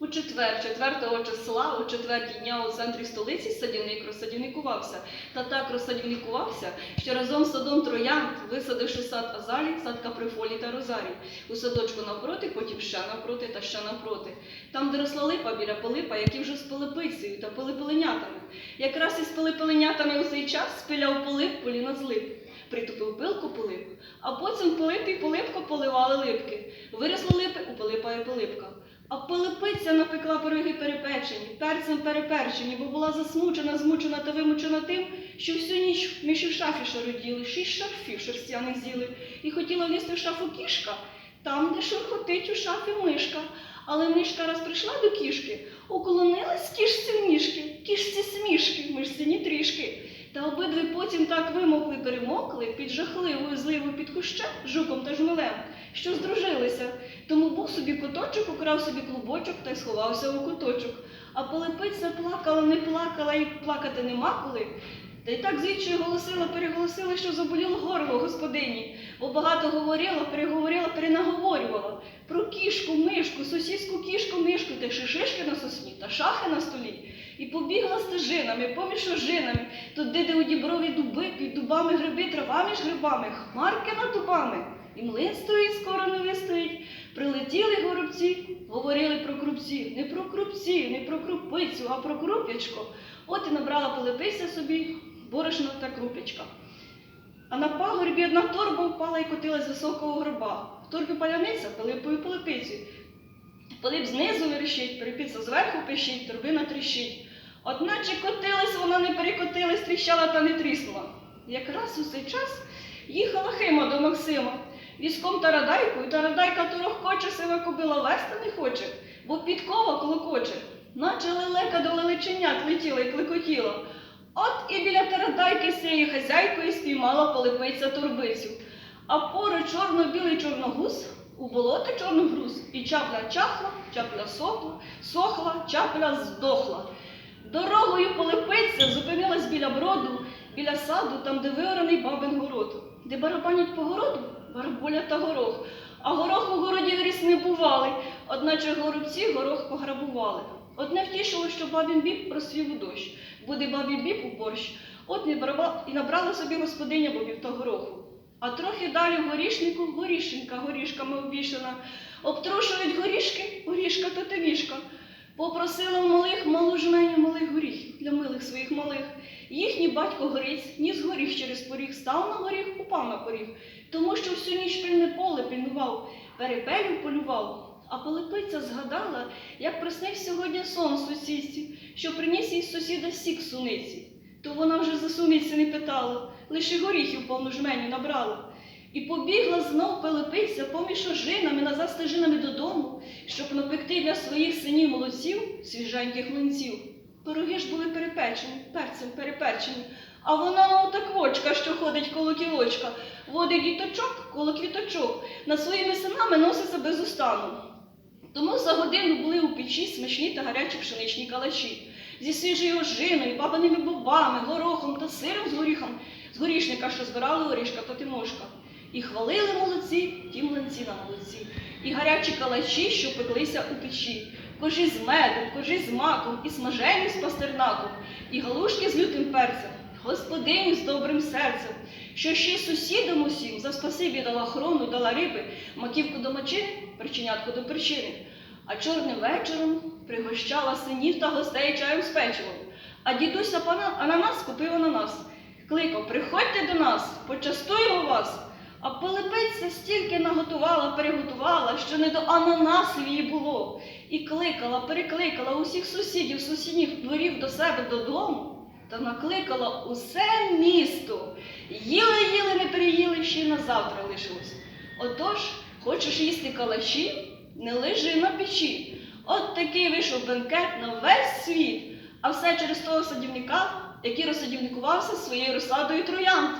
У четвер, 4 числа, у четвертій дня у центрі столиці садівник розсадівникувався. Та так розсадівникувався, що разом з садом троянд, висадивши сад азалій, сад каприфолій та розарій. У садочку навпроти, потім ще навпроти та ще навпроти. Там, де росла липа біля полипа, які вже з пилипицею та пилипеленятами. Якраз із пилипеленятами у цей час спиляв полип поліна з лип. Притупив пилку полип, а потім Пилип і Пилипко поливали липки. Виросли липи, у Пилипа і Пилипка. А Пилипиця напекла пироги перепечені, перцем переперчені, бо була засмучена, змучена та вимучена тим, що всю ніч між у шафі шароділи, шість шарфів шерстяних з'їли, і хотіла влізти в шафу кішка, там, де шурхотить у шафі мишка. Але мишка раз прийшла до кішки, уклонилась кішці в ніжки, кішці смішки, мишці ні трішки. Та обидві потім так вимокли, перемокли під жахливою зливою під кущем, жуком та жмелем, що здружилися. Тому був собі куточок, украв собі клубочок та й сховався у куточок. А полепиця плакала, не плакала і плакати нема коли. Та й так звідчою голосила, переголосила, що заболіло горло господині, бо багато говорила, переговорила, перенаговорювала про кішку, мишку, сусідську кішку, мишку, та шишишки на сосні та шахи на столі. І побігла стежинами, поміж ожинами, туди, де у діброві дуби, під дубами гриби, трава між грибами, хмарки над дубами. І млин стоїть, скоро не вистоїть. Прилетіли горобці, говорили про крупці, не про крупці, не про крупицю, а про круп'ячко. От і набрала Пилипися собі борошно та круп'ячка. А на пагорбі одна торба впала і котилась з високого гроба. В торбі паляниця Пилипою Пилипиці. Пилип знизу верещить, Пилипиця зверху пищить, торбина тріщить. Одначе котилась вона не перекотилась, тріщала та не тріснула. Якраз у цей час їхала Хима до Максима. Візком тарадайкою, тарадайка торохкоче, сива кобила вести не хоче, бо підкова колокоче. Наче лелека до лелеченят летіла і клекотіла. От і біля тарадайки з хазяйкою спіймала полипиця торбицю. А поруч чорно-білий чорногуз у болото чорногруз. І чапля чахла, чапля сохла, сохла, чапля здохла. Дорогою полипиця зупинилась біля броду, біля саду, там, де виораний бабин город, де барабанять по городу барбуля та горох. А горох у городі виріс не бували, одначе горобці горох пограбували. Одне втішило, що бабін біб просвів у дощ, буде бабі біб у борщ. От не брала, і набрала собі господиня бобів та гороху. А трохи далі в горішнику горішенька горішками обвішана. Обтрушують горішки, горішка та тевішка. Попросила в малих малу жменю малих горіхів для милих своїх малих. Їхній батько Гриць ніс горіх через поріг, став на горіх, упав на поріг, тому що всю ніч пильне поле пильнував, перепелів полював. А Пилипиця згадала, як приснив сьогодні сон сусідці, що приніс їй сусіда сік суниці. То вона вже за суниці не питала, лише горіхів повну жменю набрала. І побігла знов Пилипиця поміж ожинами назад стежинами додому, щоб напекти для своїх синів молодців свіженьких млинців. Пироги ж були перепечені, перцем переперчені, а вона отаквочка, що ходить коло кілочка, водить діточок коло квіточок, над своїми синами носиться без устану. Тому за годину були у печі смачні та гарячі пшеничні калачі. Зі свіжою ожиною, бабиними бобами, горохом та сиром з горіхом, з горішника, що збирали орішка та тимошка. І хвалили молодці, ті млинці на молодці, і гарячі калачі, що пеклися у печі, кожі з медом, кожі з маком, і смажені з пастернаком, і галушки з лютим перцем, господиню з добрим серцем, що ще й сусідам усім за спасибі дала хрону, дала риби, маківку до мочини, причинятку до причини. А чорним вечором пригощала синів та гостей чаєм з печивом. А дідусь апана- ананас купив ананас. Кликав, приходьте до нас, почастуємо вас. А Пилипиця стільки наготувала, переготувала, що не до ананасів її було. І кликала, перекликала усіх сусідів, сусідніх дворів до себе додому та накликала усе місто. Їли, їли, не переїли, ще й на завтра лишилось. Отож, хочеш їсти калаші, не лежи на печі. От такий вийшов бенкет на весь світ, а все через того садівника, який розсадівникувався своєю розсадою троянд.